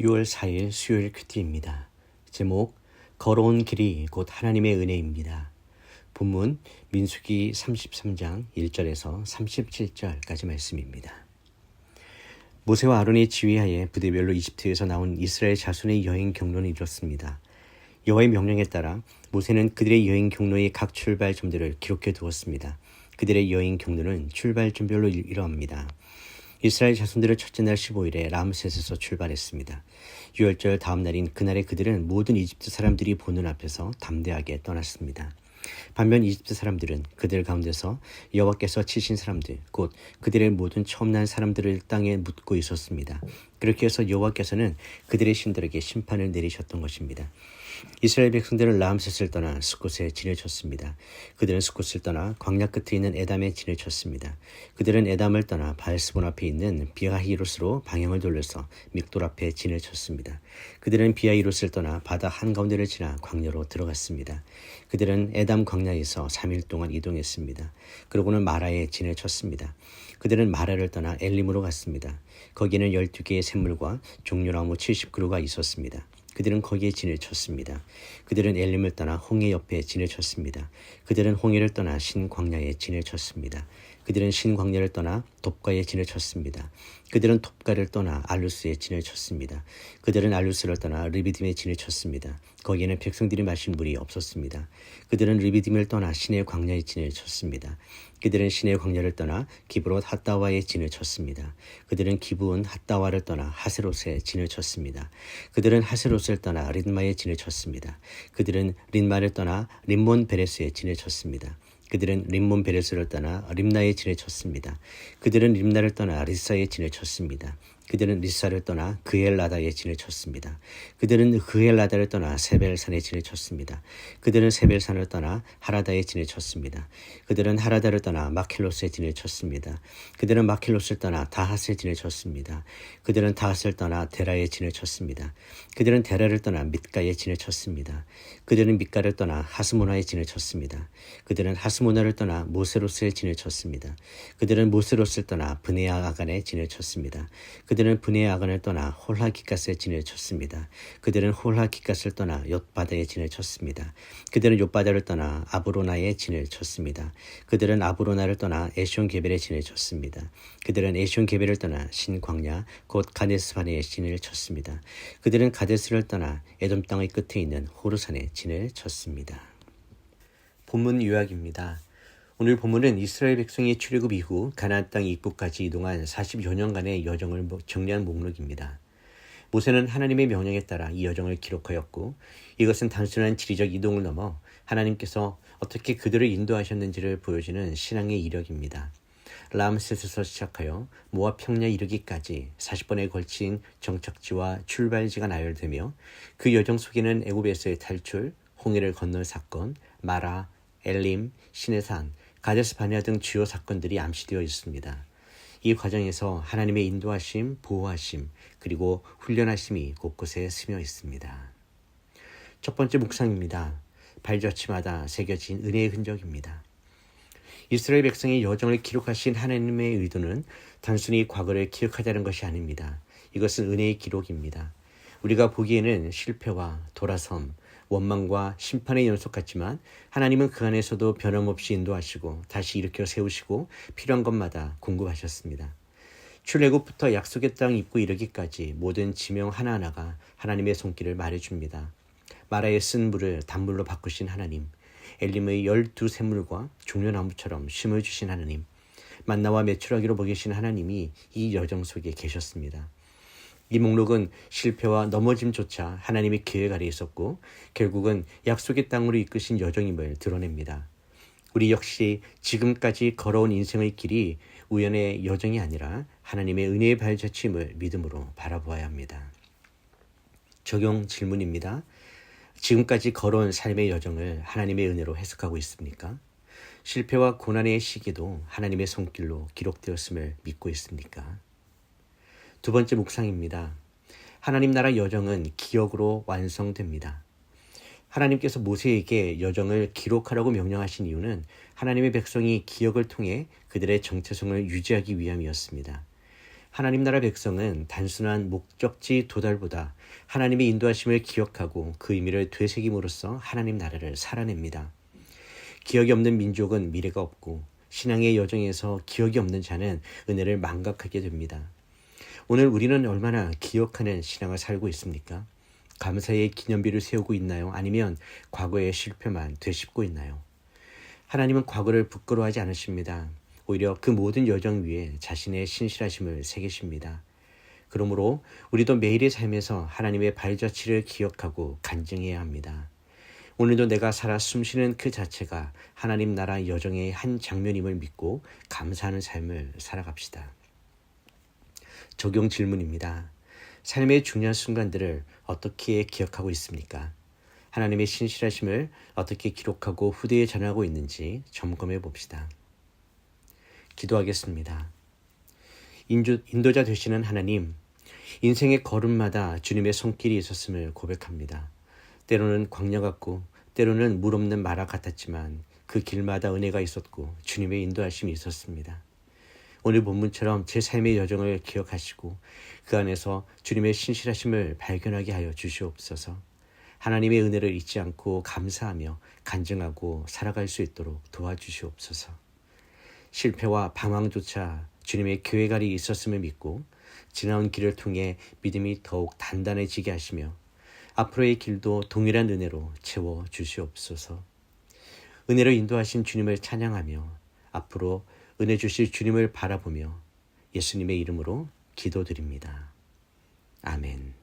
6월 4일 수요일 큐티입니다. 제목 걸어온 길이 곧 하나님의 은혜입니다. 본문 민수기 33장 1절에서 37절까지 말씀입니다. 모세와 아론의 지휘하에 부대별로 이집트에서 나온 이스라엘 자손의 여행 경로는 이렇습니다. 여호와의 명령에 따라 모세는 그들의 여행 경로의 각 출발점들을 기록해 두었습니다. 그들의 여행 경로는 출발점별로 이러합니다. 이스라엘 자손들을 첫째 날 15일에 라므셋에서 출발했습니다. 유월절 다음 날인 그날에 그들은 모든 이집트 사람들이 보는 앞에서 담대하게 떠났습니다. 반면 이집트 사람들은 그들 가운데서 여호와께서 치신 사람들 곧 그들의 모든 처음 난 사람들을 땅에 묻고 있었습니다. 그렇게 해서 여호와께서는 그들의 신들에게 심판을 내리셨던 것입니다. 이스라엘 백성들은 라암셋을 떠나 스콧에 진을 쳤습니다. 그들은 스콧을 떠나 광야 끝에 있는 에담에 진을 쳤습니다. 그들은 에담을 떠나 바알스본 앞에 있는 비하히롯으로 방향을 돌려서 믹돌 앞에 진을 쳤습니다. 그들은 비하히롯을 떠나 바다 한가운데를 지나 광야로 들어갔습니다. 그들은 에담 광야에서 3일 동안 이동했습니다. 그러고는 마라에 진을 쳤습니다. 그들은 마라를 떠나 엘림으로 갔습니다. 거기는 12개의 샘물과 종려나무 70그루가 있었습니다. 그들은 거기에 진을 쳤습니다. 그들은 엘림을 떠나 홍해 옆에 진을 쳤습니다. 그들은 홍해를 떠나 신 광야에 진을 쳤습니다. 그들은 신광야를 떠나 돕가에 진을 쳤습니다. 그들은 돕가를 떠나 알루스에 진을 쳤습니다. 그들은 알루스를 떠나 리비딤에 진을 쳤습니다. 거기에는 백성들이 마신 물이 없었습니다. 그들은 리비딤을 떠나 신의 광야에 진을 쳤습니다. 그들은 신의 광야를 떠나 기브롯 핫다와에 진을 쳤습니다. 그들은 기브온 핫다와를 떠나 하세롯에 진을 쳤습니다. 그들은 하세롯을 떠나 린마에 진을 쳤습니다. 그들은 린마를 떠나 림몬 베레스에 진을 쳤습니다. 그들은 림몬 베레스를 떠나 림나에 진을 쳤습니다. 그들은 림나를 떠나 리사에 진을 쳤습니다. 그들은 리사를 떠나 그엘라다에 진을 쳤습니다. 그들은 그엘라다를 떠나 세벨산에 진을 쳤습니다. 그들은 세벨산을 떠나 하라다에 진을 쳤습니다. 그들은 하라다를 떠나 마킬로스에 진을 쳤습니다. 그들은 마킬로스를 떠나 다하스에 진을 쳤습니다. 그들은 다하스를 떠나 데라에 진을 쳤습니다. 그들은 데라를 떠나 밑가에 진을 쳤습니다. 그들은 밑가를 떠나 하스모나에 진을 쳤습니다. 그들은 하스모나를 떠나 모세로스에 진을 쳤습니다. 그들은 모세로스를 떠나 브네아 아간에 진을 쳤습니다. 그들은 분해의 아간을 떠나 홀라 기가스에 진을 쳤습니다. 그들은 홀라 기가스를 떠나 옅바다에 진을 쳤습니다. 그들은 옅바다를 떠나 아브로나에 진을 쳤습니다. 그들은 아브로나를 떠나 에시온 게벨에 진을 쳤습니다. 그들은 에시온 게벨을 떠나 신광야 곧 가데스반에 진을 쳤습니다. 그들은 가데스를 떠나 에돔 땅의 끝에 있는 호르산에 진을 쳤습니다. 본문 요약입니다. 오늘 본문은 이스라엘 백성의 출애굽 이후 가나안 땅 입구까지 이동한 40여 년간의 여정을 정리한 목록입니다. 모세는 하나님의 명령에 따라 이 여정을 기록하였고 이것은 단순한 지리적 이동을 넘어 하나님께서 어떻게 그들을 인도하셨는지를 보여주는 신앙의 이력입니다. 람셋에서 시작하여 모압 평야 이르기까지 40번에 걸친 정착지와 출발지가 나열되며 그 여정 속에는 애굽에서의 탈출, 홍해를 건널 사건, 마라, 엘림, 시내산, 가데스 바네아 등 주요 사건들이 암시되어 있습니다. 이 과정에서 하나님의 인도하심, 보호하심, 그리고 훈련하심이 곳곳에 스며 있습니다. 첫 번째 묵상입니다. 발자취마다 새겨진 은혜의 흔적입니다. 이스라엘 백성의 여정을 기록하신 하나님의 의도는 단순히 과거를 기억하자는 것이 아닙니다. 이것은 은혜의 기록입니다. 우리가 보기에는 실패와 돌아섬, 원망과 심판의 연속 같지만 하나님은 그 안에서도 변함없이 인도하시고 다시 일으켜 세우시고 필요한 것마다 공급하셨습니다. 출애굽부터 약속의 땅 입구 이르기까지 모든 지명 하나하나가 하나님의 손길을 말해줍니다. 마라에 쓴 물을 단물로 바꾸신 하나님, 엘림의 열두 샘물과 종려나무처럼 심어주신 하나님, 만나와 매출하기로 먹이신 하나님이 이 여정 속에 계셨습니다. 이 목록은 실패와 넘어짐조차 하나님의 계획 아래 있었고 결국은 약속의 땅으로 이끄신 여정임을 드러냅니다. 우리 역시 지금까지 걸어온 인생의 길이 우연의 여정이 아니라 하나님의 은혜의 발자취임을 믿음으로 바라보아야 합니다. 적용 질문입니다. 지금까지 걸어온 삶의 여정을 하나님의 은혜로 해석하고 있습니까? 실패와 고난의 시기도 하나님의 손길로 기록되었음을 믿고 있습니까? 두 번째 묵상입니다. 하나님 나라 여정은 기억으로 완성됩니다. 하나님께서 모세에게 여정을 기록하라고 명령하신 이유는 하나님의 백성이 기억을 통해 그들의 정체성을 유지하기 위함이었습니다. 하나님 나라 백성은 단순한 목적지 도달보다 하나님의 인도하심을 기억하고 그 의미를 되새김으로써 하나님 나라를 살아냅니다. 기억이 없는 민족은 미래가 없고 신앙의 여정에서 기억이 없는 자는 은혜를 망각하게 됩니다. 오늘 우리는 얼마나 기억하는 신앙을 살고 있습니까? 감사의 기념비를 세우고 있나요? 아니면 과거의 실패만 되씹고 있나요? 하나님은 과거를 부끄러워하지 않으십니다. 오히려 그 모든 여정 위에 자신의 신실하심을 새기십니다. 그러므로 우리도 매일의 삶에서 하나님의 발자취를 기억하고 간증해야 합니다. 오늘도 내가 살아 숨쉬는 그 자체가 하나님 나라 여정의 한 장면임을 믿고 감사하는 삶을 살아갑시다. 적용 질문입니다. 삶의 중요한 순간들을 어떻게 기억하고 있습니까? 하나님의 신실하심을 어떻게 기록하고 후대에 전하고 있는지 점검해 봅시다. 기도하겠습니다. 인조, 인도자 되시는 하나님, 인생의 걸음마다 주님의 손길이 있었음을 고백합니다. 때로는 광야 같고, 때로는 물 없는 마라 같았지만 그 길마다 은혜가 있었고 주님의 인도하심이 있었습니다. 오늘 본문처럼 제 삶의 여정을 기억하시고 그 안에서 주님의 신실하심을 발견하게 하여 주시옵소서. 하나님의 은혜를 잊지 않고 감사하며 간증하고 살아갈 수 있도록 도와주시옵소서. 실패와 방황조차 주님의 교회갈이 있었음을 믿고 지나온 길을 통해 믿음이 더욱 단단해지게 하시며 앞으로의 길도 동일한 은혜로 채워 주시옵소서. 은혜로 인도하신 주님을 찬양하며 앞으로 은혜 주실 주님을 바라보며 예수님의 이름으로 기도드립니다. 아멘.